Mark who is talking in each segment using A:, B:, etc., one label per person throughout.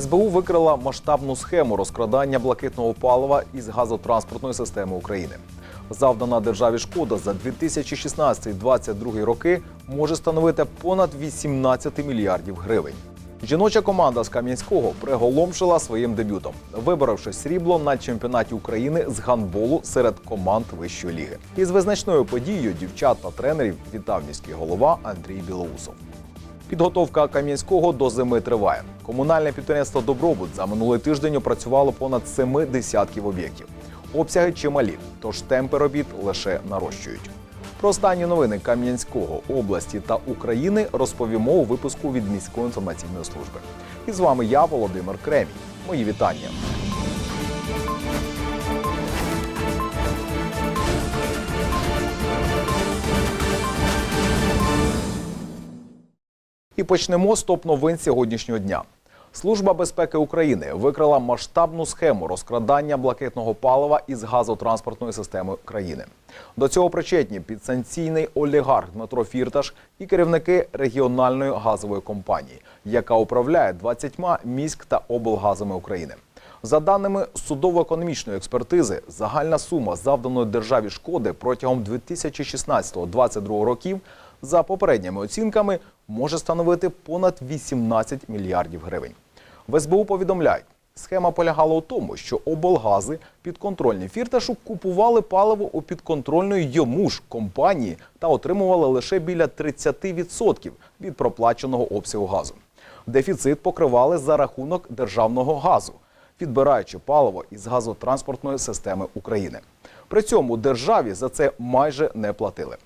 A: СБУ викрила масштабну схему розкрадання блакитного палива із газотранспортної системи України. Завдана державі шкода за 2016-2022 роки може становити понад 18 мільярдів гривень. Жіноча команда з Кам'янського приголомшила своїм дебютом, виборовши срібло на чемпіонаті України з гандболу серед команд вищої ліги. Із визначною подією дівчат та тренерів вітав міський голова Андрій Білоусов. Підготовка Кам'янського до зими триває. Комунальне підприємство Добробут за минулий тиждень опрацювало понад семи десятків об'єктів. Обсяги чималі, тож темпи робіт лише нарощують. Про останні новини Кам'янського, області та України розповімо у випуску від міської інформаційної служби. І з вами я, Володимир Кремій. Мої вітання. І почнемо з топ новин сьогоднішнього дня. Служба безпеки України викрила масштабну схему розкрадання блакитного палива із газотранспортної системи країни. До цього причетні підсанкційний олігарх Дмитро Фірташ і керівники регіональної газової компанії, яка управляє 20 міськ та облгазами України. За даними судово-економічної експертизи, загальна сума завданої державі шкоди протягом 2016-2022 років за попередніми оцінками може становити понад 18 мільярдів гривень. В СБУ повідомляють, схема полягала у тому, що облгази підконтрольні фірташу купували паливо у підконтрольної йому ж компанії та отримували лише біля 30% від проплаченого обсягу газу. Дефіцит покривали за рахунок державного газу, відбираючи паливо із газотранспортної системи України. При цьому державі за це майже не платили.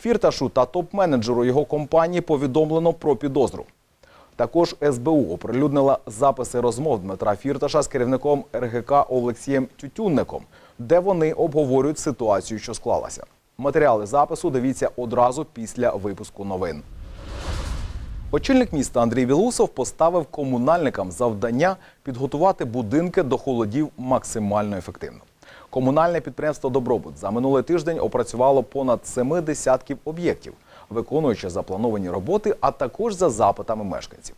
A: Фірташу та топ-менеджеру його компанії повідомлено про підозру. Також СБУ оприлюднила записи розмов Дмитра Фірташа з керівником РГК Олексієм Тютюнником, де вони обговорюють ситуацію, що склалася. Матеріали запису дивіться одразу після випуску новин. Очільник міста Андрій Білусов поставив комунальникам завдання підготувати будинки до холодів максимально ефективно. Комунальне підприємство Добробут за минулий тиждень опрацювало понад семи десятків об'єктів, виконуючи заплановані роботи, а також за запитами мешканців.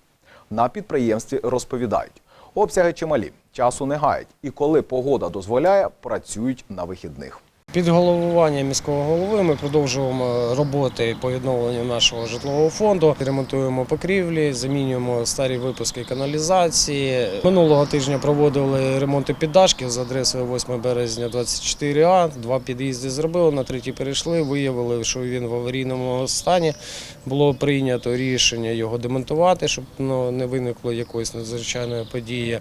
A: На підприємстві розповідають, обсяги чималі, часу не гають, і коли погода дозволяє, працюють на вихідних.
B: Під головування міського голови ми продовжуємо роботи по відновленню нашого житлового фонду. Ремонтуємо покрівлі, замінюємо старі випуски каналізації. Минулого тижня проводили ремонти піддашків з адресою 8 березня 24А. Два під'їзди зробили, на третій перейшли. Виявили, що він в аварійному стані. Було прийнято рішення його демонтувати, щоб ну, не виникло якоїсь надзвичайної події.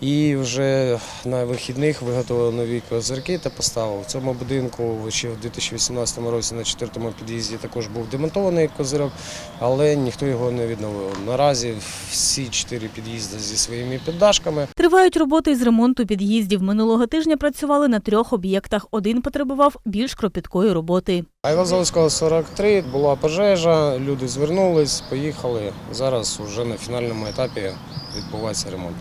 B: І вже на вихідних виготовили нові козирки та поставили. В цьому будинку ще в 2018 році на четвертому під'їзді також був демонтований козирок, але ніхто його не відновив. Наразі всі чотири під'їзди зі своїми піддашками.
C: Тривають роботи із ремонту під'їздів. Минулого тижня працювали на трьох об'єктах. Один потребував більш кропіткої роботи.
B: Айвазовського 43 була пожежа, люди звернулись, поїхали. Зараз вже на фінальному етапі відбувається ремонт.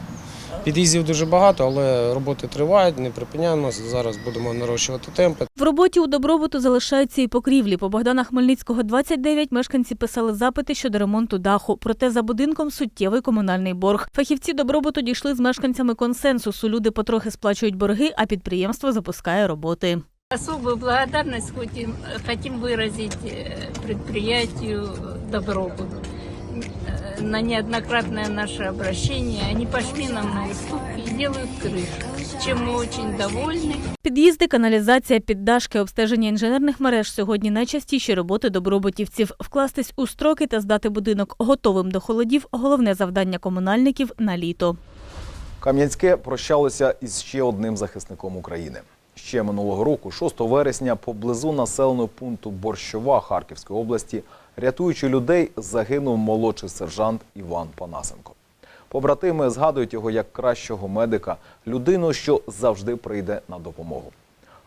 B: Під'їздів дуже багато, але роботи тривають, не припиняємося. Зараз будемо нарощувати темпи.
C: В роботі у добробуту залишаються і покрівлі. По Богдана Хмельницького 29 мешканці писали запити щодо ремонту даху. Проте за будинком суттєвий комунальний борг. Фахівці добробуту дійшли з мешканцями консенсусу. Люди потрохи сплачують борги, а підприємство запускає роботи.
D: Особую благодарность хотим, хотим выразить э, предприятию Добробут Э, на неоднократное наше обращение. Они пошли нам на уступки и делают крышу, чем мы очень довольны.
C: Під'їзди, каналізація, піддашки, обстеження інженерних мереж сьогодні найчастіші роботи добробутівців. Вкластись у строки та здати будинок готовим до холодів головне завдання комунальників на літо.
A: Кам'янське прощалося із ще одним захисником України. Ще минулого року, 6 вересня, поблизу населеного пункту Борщова Харківської області, рятуючи людей, загинув молодший сержант Іван Панасенко. Побратими згадують його як кращого медика, людину, що завжди прийде на допомогу.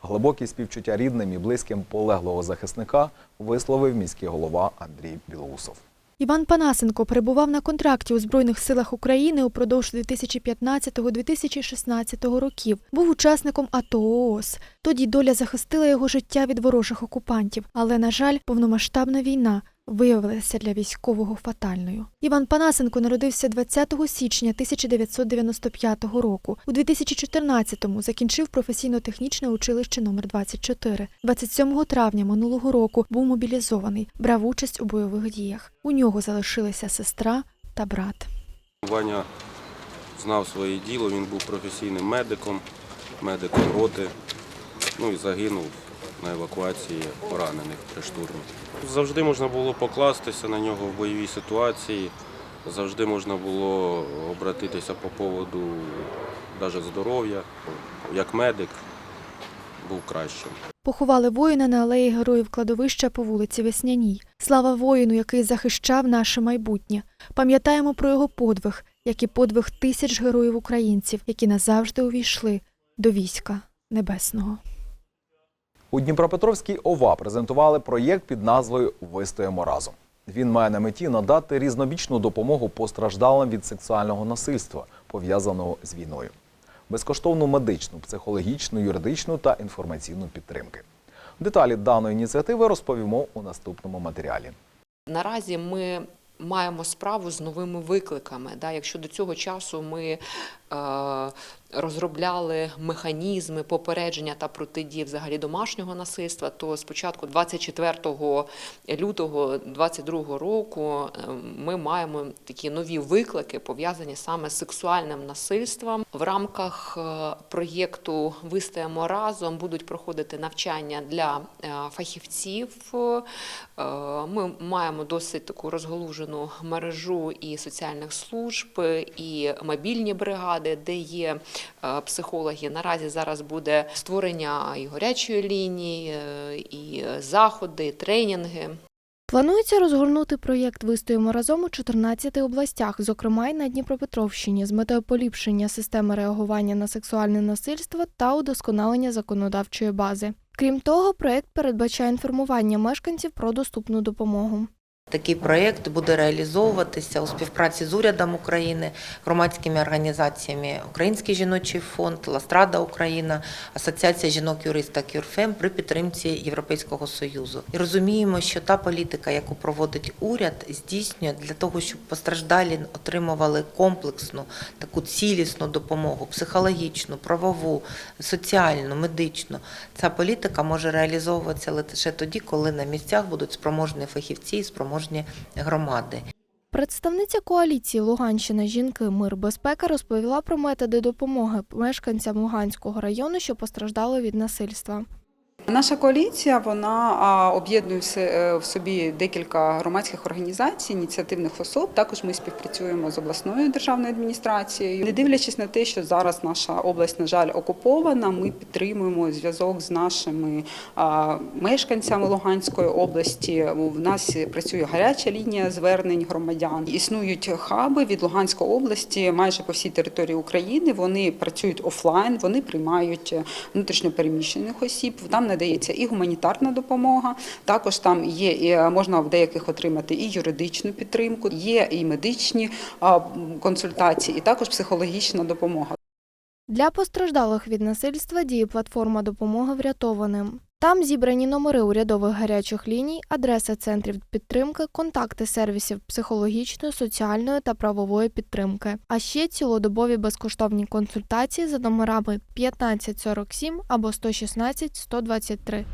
A: Глибокі співчуття рідним і близьким полеглого захисника висловив міський голова Андрій Білоусов.
E: Іван Панасенко перебував на контракті у Збройних силах України упродовж 2015-2016 років. Був учасником АТО ООС. Тоді доля захистила його життя від ворожих окупантів. Але, на жаль, повномасштабна війна виявилася для військового фатальною. Іван Панасенко народився 20 січня 1995 року. У 2014-му закінчив професійно-технічне училище номер 24. 27 травня минулого року був мобілізований, брав участь у бойових діях. У нього залишилися сестра та брат.
F: Ваня знав своє діло, він був професійним медиком, медиком роти, ну і загинув на евакуації поранених при штурмі. Завжди можна було покластися на нього в бойовій ситуації, завжди можна було обратитися по поводу навіть здоров'я. Як медик був кращим.
E: Поховали воїна на алеї героїв кладовища по вулиці Весняній. Слава воїну, який захищав наше майбутнє. Пам'ятаємо про його подвиг, як і подвиг тисяч героїв українців, які назавжди увійшли до війська небесного.
A: У Дніпропетровській ОВА презентували проєкт під назвою Вистоїмо разом. Він має на меті надати різнобічну допомогу постраждалим від сексуального насильства, пов'язаного з війною, безкоштовну медичну, психологічну, юридичну та інформаційну підтримки. Деталі даної ініціативи розповімо у наступному матеріалі.
G: Наразі ми маємо справу з новими викликами. Якщо до цього часу ми е, розробляли механізми попередження та протидії взагалі домашнього насильства, то з початку 24 лютого 2022 року е, ми маємо такі нові виклики, пов'язані саме з сексуальним насильством. В рамках е, проєкту Вистоїмо разом будуть проходити навчання для е, фахівців. Е, Ми маємо досить таку розгалужену мережу і соціальних служб, і мобільні бригади, де є психологи. Наразі зараз буде створення і гарячої лінії, е, і заходи, і тренінги.
E: Планується розгорнути проєкт Вистоїмо разом у 14 областях, зокрема й на Дніпропетровщині, з метою поліпшення системи реагування на сексуальне насильство та удосконалення законодавчої бази. Крім того, проєкт передбачає інформування мешканців про доступну допомогу.
H: Такий проєкт буде реалізовуватися у співпраці з урядом України, громадськими організаціями Український жіночий фонд, Ластрада Україна, Асоціація жінок-юрист та Кюрфем при підтримці Європейського союзу. І розуміємо, що та політика, яку проводить уряд, здійснює для того, щоб постраждалі отримували комплексну таку цілісну допомогу, психологічну, правову, соціальну, медичну. Ця політика може реалізовуватися лише тоді, коли на місцях будуть спроможні фахівці і спроможні громади.
E: Представниця коаліції Луганщина жінки Мир безпека розповіла про методи допомоги мешканцям Луганського району, що постраждали від насильства.
I: Наша коаліція вона об'єднує в е, в собі декілька громадських організацій, ініціативних особ. Також ми співпрацюємо з обласною державною адміністрацією. Не дивлячись на те, що зараз наша область, на жаль, окупована, ми підтримуємо зв'язок з нашими мешканцями Луганської області. У нас працює гаряча лінія звернень громадян. Існують хаби від Луганської області майже по всій території України. Вони працюють офлайн, вони приймають внутрішньопереміщених осіб. Там надається і гуманітарна допомога. Також там є і е, можна в деяких отримати і юридичну підтримку, є і медичні консультації, і також психологічна допомога.
E: Для постраждалих від насильства діє платформа допомоги врятованим. Там зібрані номери урядових гарячих ліній, адреси центрів підтримки, контакти сервісів психологічної, соціальної та правової підтримки. А ще цілодобові безкоштовні консультації за номерами 1547 або 116 123.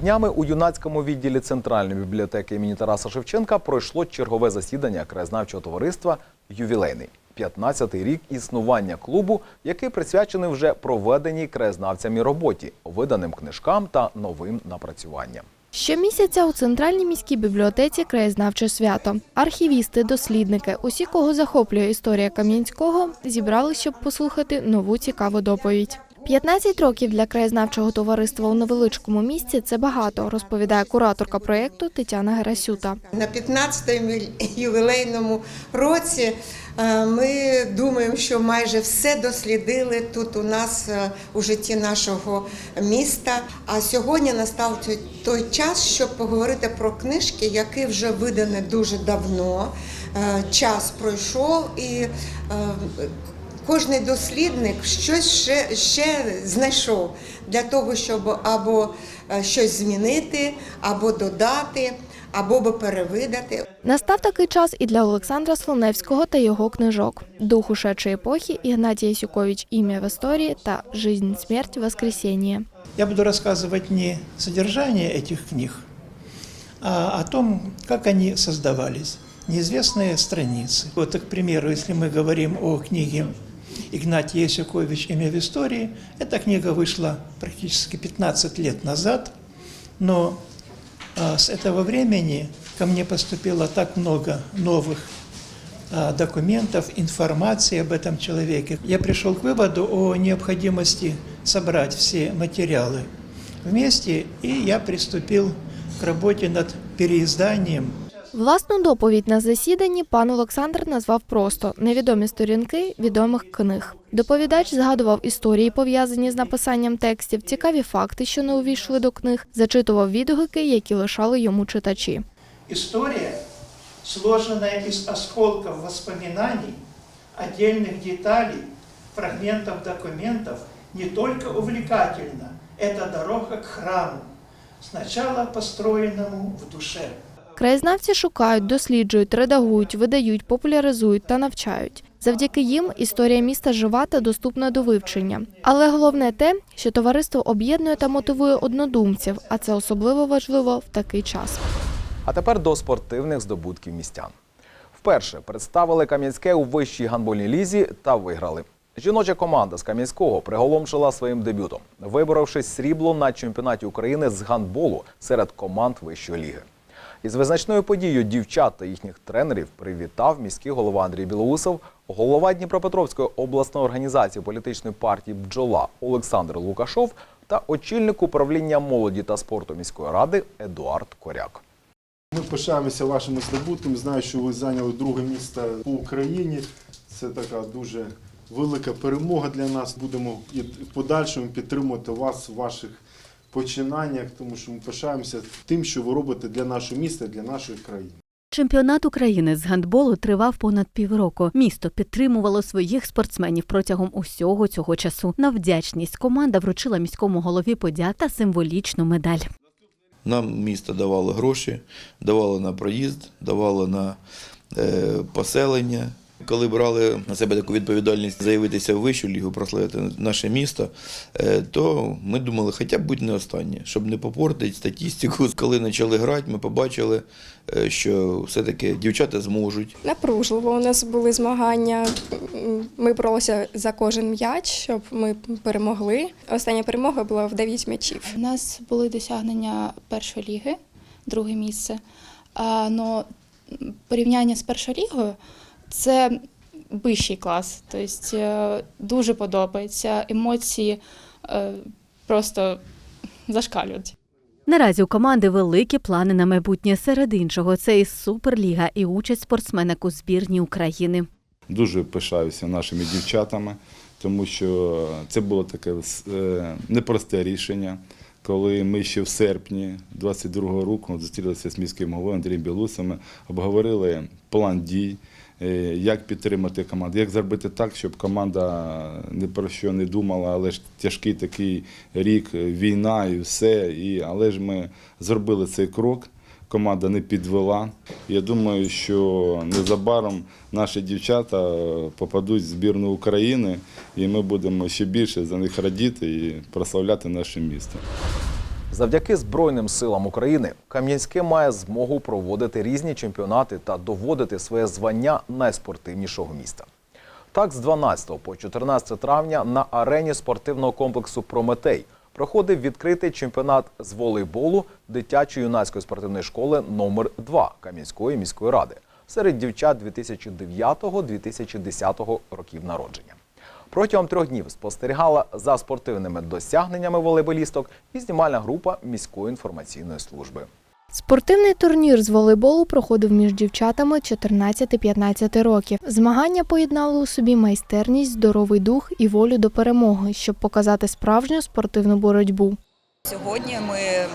A: Днями у юнацькому відділі Центральної бібліотеки імені Тараса Шевченка пройшло чергове засідання краєзнавчого товариства Ювілейний. 15-й рік існування клубу, який присвячений вже проведеній краєзнавцями роботі, виданим книжкам та новим напрацюванням.
E: Щомісяця у центральній міській бібліотеці краєзнавче свято. Архівісти, дослідники, усі, кого захоплює історія Кам'янського, зібрали, щоб послухати нову цікаву доповідь. 15 років для краєзнавчого товариства у невеличкому місці це багато, розповідає кураторка проєкту Тетяна Герасюта.
J: На 15-му ювілейному році е, ми думаємо, що майже все дослідили тут у нас е, у житті нашого міста. А сьогодні настав той- час, щоб поговорити про книжки, які вже видані дуже давно. Е, Час пройшов і Кожний дослідник щось ще, ще знайшов для того, щоб або е, щось змінити, або додати, або би перевидати.
E: Настав такий час і для Олександра Слоневського та його книжок «Дух ушедшей епохи», Ігнатій Ясюкович «Ім'я в історії» та «Жизнь, смерть, воскресіння».
K: Я буду рассказывать не содержание этих книг, а о том, как они создавались, неизвестные страницы. Вот, к примеру, если мы говорим о книге Игнатия Ясюкович «Имя в истории», эта книга вышла практически 15 лет назад, но а, с этого времени ко мне поступило так много новых а, документов, информации об этом человеке. Я пришел к выводу о необходимости собрать все материалы вместе, и я приступил к работе над переизданием
E: Власну доповідь на засіданні пан Олександр назвав просто невідомі сторінки відомих книг. Доповідач згадував історії, пов'язані з написанням текстів, цікаві факти, що не увійшли до книг, зачитував відгуки, які лишали йому читачі.
K: История, сложенная из осколков воспоминаний, отдельных деталей, фрагментов документов, не только увлекательна, это дорога к храму, сначала построенному в душе.
E: Краєзнавці шукають, досліджують, редагують, видають, популяризують та навчають. Завдяки їм історія міста жива та доступна до вивчення. Але головне те, що товариство об'єднує та мотивує однодумців, а це особливо важливо в такий час.
A: А тепер до спортивних здобутків містян. Вперше представили Кам'янське у вищій гандбольній лізі та виграли. Жіноча команда з Кам'янського приголомшила своїм дебютом, виборовши срібло на чемпіонаті України з гандболу серед команд вищої ліги. Із визначною подією дівчат та їхніх тренерів привітав міський голова Андрій Білоусов, голова Дніпропетровської обласної організації політичної партії Бджола Олександр Лукашов та очільник управління молоді та спорту міської ради Едуард Коряк.
L: Ми пишаємося вашими здобутками. Знаю, що ви зайняли друге місце по Україні. Це така дуже велика перемога для нас. Будемо і подальшому підтримувати вас ваших починаннях, тому що ми пишаємося тим, що ви робите для нашого міста, для нашої країни.
M: Чемпіонат України з гандболу тривав понад півроку. Місто підтримувало своїх спортсменів протягом усього цього часу. На вдячність команда вручила міському голові подяк та символічну медаль.
N: Нам місто давало гроші, давало на проїзд, давало на е, поселення. Коли брали на себе таку відповідальність заявитися в вищу лігу, прославити наше місто, е, то ми думали, хоча б будь не останнє, щоб не попортити статистику. Коли почали грати, ми побачили, е, що все-таки дівчата зможуть.
O: Напружливо у нас були змагання. Ми боролися за кожен м'яч, щоб ми перемогли. Остання перемога була в 9 м'ячів.
P: У нас були досягнення першої ліги, друге місце. А, но порівняння з першою лігою це вищий клас. Тобто е, дуже подобається. Емоції е, просто зашкалюють.
M: Наразі у команди великі плани на майбутнє. Серед іншого, це і суперліга, і участь спортсменок у збірні України.
L: Дуже пишаюся нашими дівчатами, тому що це було таке е, непросте рішення. Коли ми ще в серпні 22-го року зустрілися з міським головою Андрієм Білусами, обговорили план дій, як підтримати команду, як зробити так, щоб команда ні про що не думала, але ж тяжкий такий рік, війна і все. І, але ж ми зробили цей крок. Команда не підвела. Я думаю, що незабаром наші дівчата попадуть в збірну України, і ми будемо ще більше за них радіти і прославляти наше місто.
A: Завдяки Збройним силам України Кам'янське має змогу проводити різні чемпіонати та доводити своє звання найспортивнішого міста. Так, з 12 по 14 травня на арені спортивного комплексу Прометей проходив відкритий чемпіонат з волейболу дитячо-юнацької спортивної школи номер 2 Кам'янської міської ради серед дівчат 2009-2010 років народження. Протягом трьох днів спостерігала за спортивними досягненнями волейболісток і знімальна група міської інформаційної служби.
E: Спортивний турнір з волейболу проходив між дівчатами 14-15 років. Змагання поєднали у собі майстерність, здоровий дух і волю до перемоги, щоб показати справжню спортивну боротьбу.
Q: Сьогодні ми е,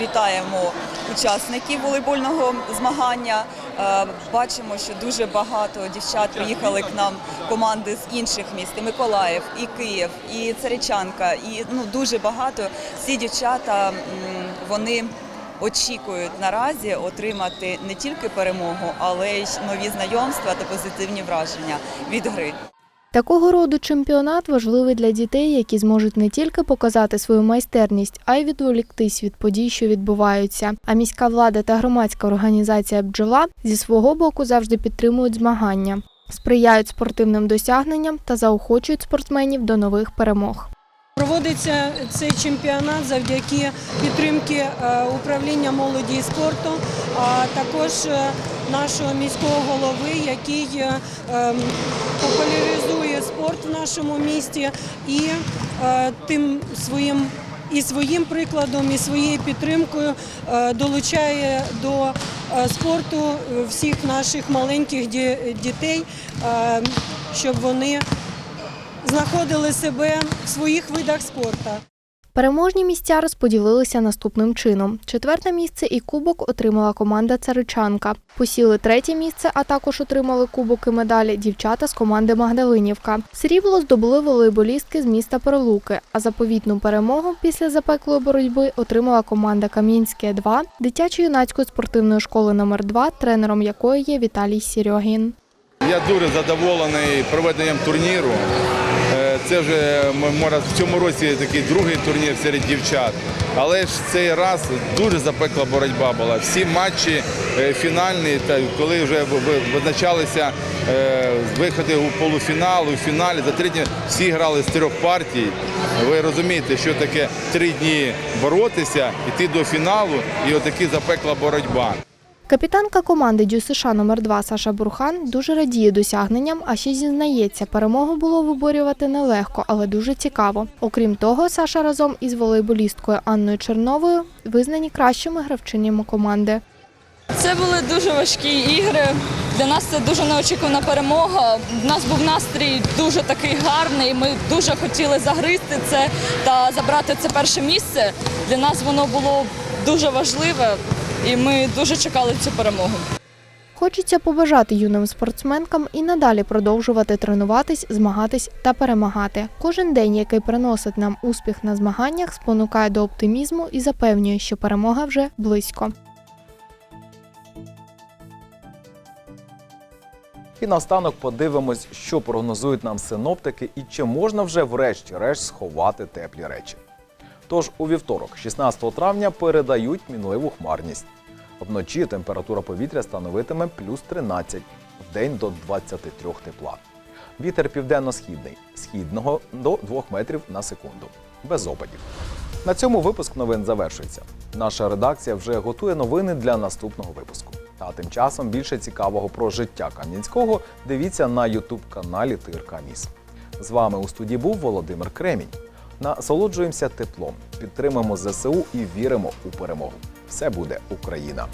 Q: вітаємо учасників волейбольного змагання. Е, Бачимо, що дуже багато дівчат приїхали к нам команди з інших міст, і Миколаїв, і Київ, і Царичанка, і ну дуже багато. Всі дівчата вони
H: очікують наразі отримати не тільки перемогу, але й нові знайомства та позитивні враження від гри.
E: Такого роду чемпіонат важливий для дітей, які зможуть не тільки показати свою майстерність, а й відволіктись від подій, що відбуваються. А міська влада та громадська організація бджола зі свого боку завжди підтримують змагання, сприяють спортивним досягненням та заохочують спортсменів до нових перемог.
R: Проводиться цей чемпіонат завдяки підтримки е, управління молоді і спорту, а також е, нашого міського голови, який е, ем, популяризує спорт в нашому місті і тим своїм. І своїм прикладом, і своєю підтримкою долучає до спорту всіх наших маленьких ді- дітей, щоб вони знаходили себе в своїх видах спорту.
E: Переможні місця розподілилися наступним чином: четверте місце і кубок отримала команда Царичанка. Посіли третє місце, а також отримали кубок і медалі дівчата з команди Магдалинівка. Срібло здобули волейболістки з міста Перелуки. А заповітну перемогу після запеклої боротьби отримала команда Кам'янське 2 дитячо-юнацької спортивної школи номер 2 тренером якої є Віталій Сірьогін.
F: Я дуже задоволений проведенням турніру. Це вже в цьому році такий другий турнір серед дівчат. Але ж цей раз дуже запекла боротьба була. Всі матчі е, фінальні, коли вже визначалися е, виходи у полуфінал, у фіналі, за три дні всі грали з трьох партій. Ви розумієте, що таке три дні боротися, йти до фіналу і отакі запекла боротьба.
E: Капітанка команди Дю США номер 2 Саша Бурхан дуже радіє досягненням, а ще зізнається, перемогу було виборювати нелегко, але дуже цікаво. Окрім того, Саша разом із волейболісткою Анною Черновою визнані кращими гравчинями команди.
S: Це були дуже важкі ігри. Для нас це дуже неочікувана перемога. У нас був настрій дуже такий гарний. Ми дуже хотіли загризти це та забрати це перше місце. Для нас воно було дуже важливе, і ми дуже чекали цю перемогу.
E: Хочеться побажати юним спортсменкам і надалі продовжувати тренуватись, змагатись та перемагати. Кожен день, який приносить нам успіх на змаганнях, спонукає до оптимізму і запевнює, що перемога вже близько.
A: І наостанок подивимось, що прогнозують нам синоптики і чи можна вже врешті-решт сховати теплі речі. Тож у вівторок, 16 травня, передають мінливу хмарність. Вночі температура повітря становитиме плюс 13, вдень до 23 тепла. Вітер південно-східний, східного до 2 метрів на секунду, без опадів. На цьому випуск новин завершується. Наша редакція вже готує новини для наступного випуску. А тим часом більше цікавого про життя Кам'янського дивіться на ютуб-каналі ТРК Міс. З вами у студії був Володимир Кремінь. Насолоджуємося теплом, підтримуємо ЗСУ і віримо у перемогу. Все буде Україна!